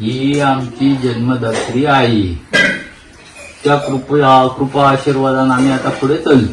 ही आमची जन्मदात्री आई त्या कृपया कृपा आशीर्वादानं आम्ही आता पुढे चल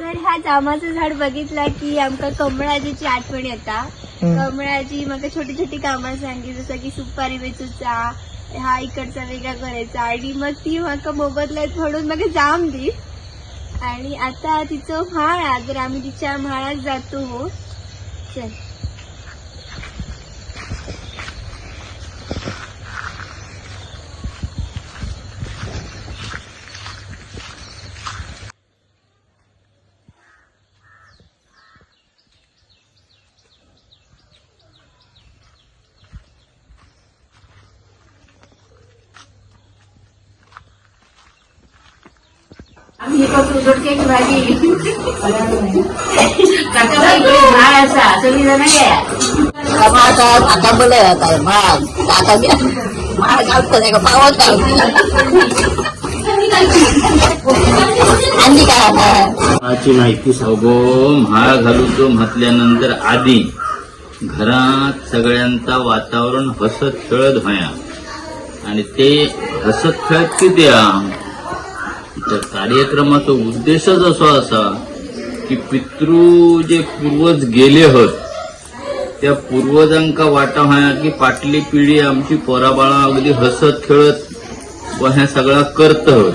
तर ह्या जामाचं झाड बघितला की आमका कमळाजीची आठवण येता. कमळाची मग छोटी छोटी कामं सांगी जसं की सुपारी वेचूचा हा इकडचा वेगळा करायचा. आणि मग ती म्हाका मोबदल्यात म्हणून म्हाका जाम दी आणि आता तिचं म्हाळ हा, तर आम्ही तिच्या म्हाळात जातो. हो चल. आम्ही करतो दोडक्याची भाजी. काका इकडे भाळ असा सगळी जण घ्या आता आता बोले आता भाग आता घ्या भाग घालतो नाही का पावत आणि काय आता? माहिती सांगो. म्हाळ घालूचो म्हटल्यानंतर आधी घरात सगळ्यांचा वातावरण हसत खेळत व्हाया. आणि ते हसत खेळत किती? त्या कार्यक्रमाचा उद्देशच असो असा की पितृ जे पूर्वज गेले होत त्या पूर्वजांका वाटा व्हाया की पाटली पिढी आमची पोराबाळा अगदी हसत खेळत व ह्या सगळा करत होत.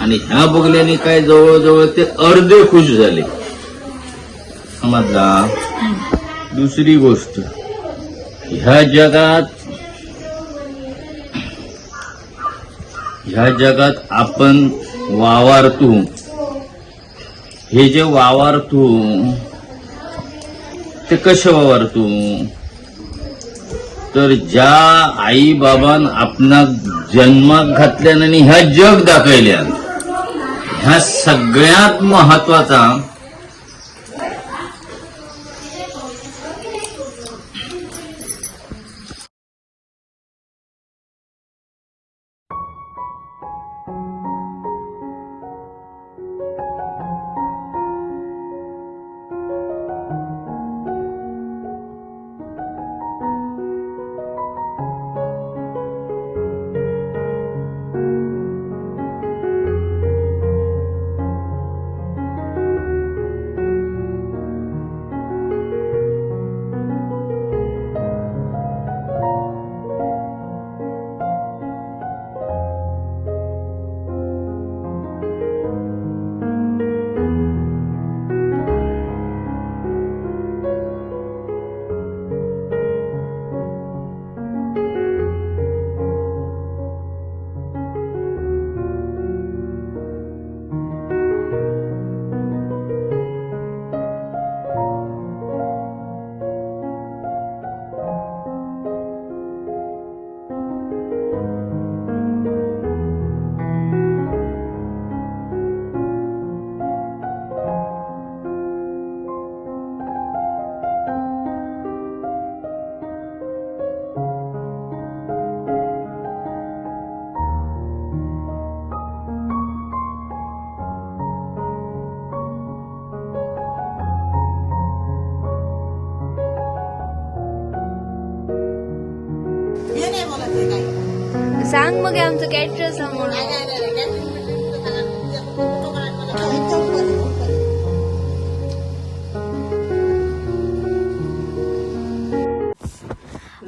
आणि ह्या बघल्याने काय जवळजवळ ते अर्धे खुश झाले. समजला? दुसरी गोष्ट ह्या जगात ह्या जगात आपण वावरतो हे जे वावरतो ते कसे वावरतू तर ज्या आई बाबान आपणाक जन्माक घातल्यान आणि ह्या जग दाखयल्यान ह्या सगळ्यात महत्त्वाचा सांग मग आमचं कॅटर समोर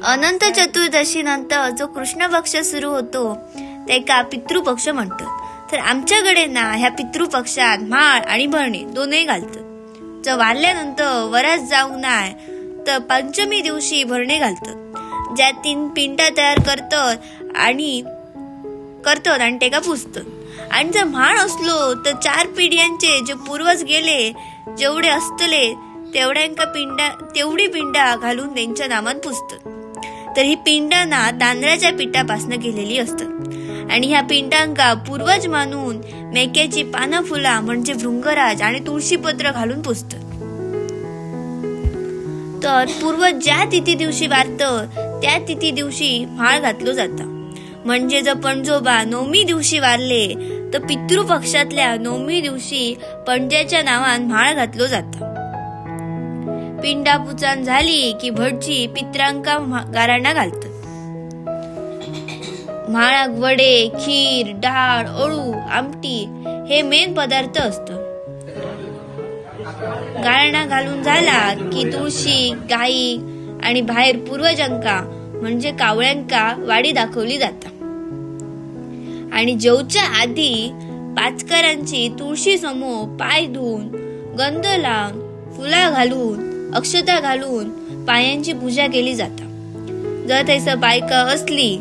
अनंत चतुर्दशी नंतर जो कृष्ण पक्ष सुरू होतो ते का पितृपक्ष म्हणतात. तर आमच्याकडे ना ह्या पितृपक्षात माळ आणि भरणी दोनही घालतात. जर वाढल्यानंतर वरात जाऊ नाय तर पंचमी दिवशी भरणे घालतात. ज्या तीन पिंडा तयार करतात आणि करतात आणि तेका का आणि जर म्हाण असलो तर चार पिढ्यांचे जे पूर्वज गेले जेवढे असतले तेवढ्यांका पिंडा तेवढी पिंडा घालून त्यांच्या नामान पुजतात तर ही पिंडांना तांदळाच्या पिठापासून केलेली असतात. आणि ह्या पिंडांका पूर्वज मानून मेक्याची पानं फुला म्हणजे भृंगराज आणि तुळशीपत्र घालून पुजतात तर पूर्वज ज्या तिथी दिवशी वारतं त्या तिथी दिवशी म्हाळ घातलो जाता. म्हणजे जर पणजोबा नवमी दिवशी वारले तर पितृपक्षातल्या नवमी दिवशी पणज्याच्या नावान म्हाळ घातलो जाता. पिंडा पुचान झाली की भटजी पित्रांका म्हा- गाराणा घालतात. म्हाळाक वडे खीर डाळ अळू आमटी हे मेन पदार्थ असत. गाळणा घालून झाला की तुळशी गाई आणि बाहेर पूर्वजांका म्हणजे कावळ्यांका वाडी दाखवली जाता. आणि जेवच्या आधी पाचकरांची तुळशी समोर पाय धुवून गंध लावून फुला घालून अक्षता घालून पायांची पूजा केली जाता. जर थंयसर बायका असली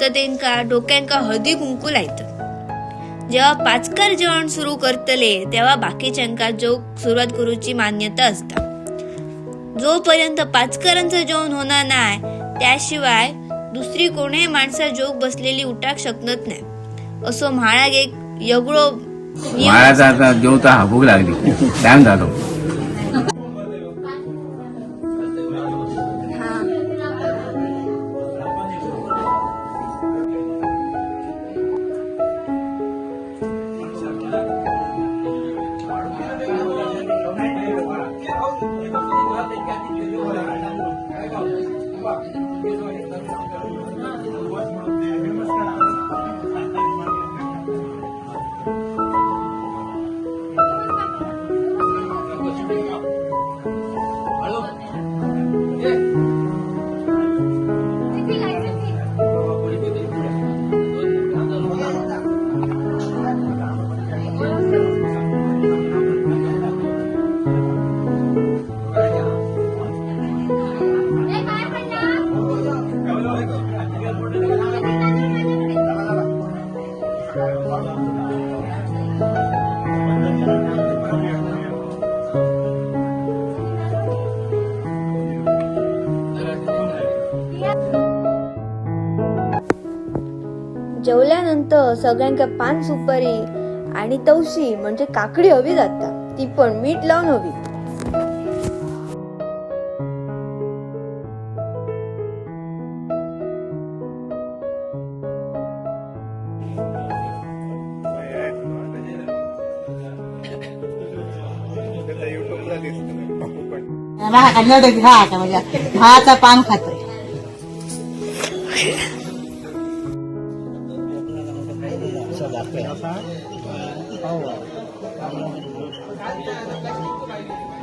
तर तेंका डोक्यांका हळदी कुंकू लायतात. जेव्हा पाचकार जेवण सुरू करतले तेव्हा बाकीच्यांका जोग सुरुवात करूची मान्यता असता. जोपर्यंत पाचकरांचं जेवण होणार नाही त्याशिवाय दुसरी कोणीही माणसा जोक बसलेली उठाक शकत नाही. असो म्हाळाक एक यगळो नियम जेवता हाकूक लागली. टाइम झालो जेवल्यानंतर सगळ्यांका पान सुपारी आणि तवशी म्हणजे काकडी हवी जाता ती पण मीठ लावून हवी. मला कन्नड घ्या म्हणजे पान खातोय.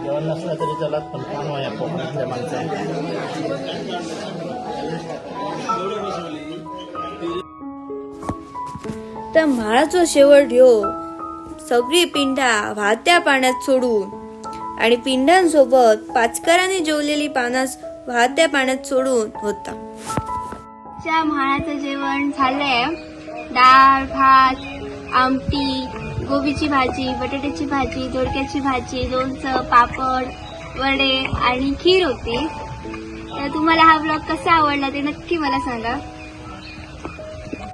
जेवण नसलं तरी चलत पण कोकणातल्या तर म्हाळाचो शेवट ह्यो सगळी पिंडा वाहत्या पाण्यात सोडून आणि पिंडांसोबत पाचकरांनी जेवलेली पानास वाहत्या पाण्यात सोडून होता. च्या म्हाळाचं जेवण झालंय. डाळ भात आमटी गोबीची भाजी बटाट्याची भाजी दोडक्याची भाजी लोणचं पापड वडे आणि खीर होती. तर तुम्हाला हा ब्लॉग कसा आवडला ते नक्की मला सांगा.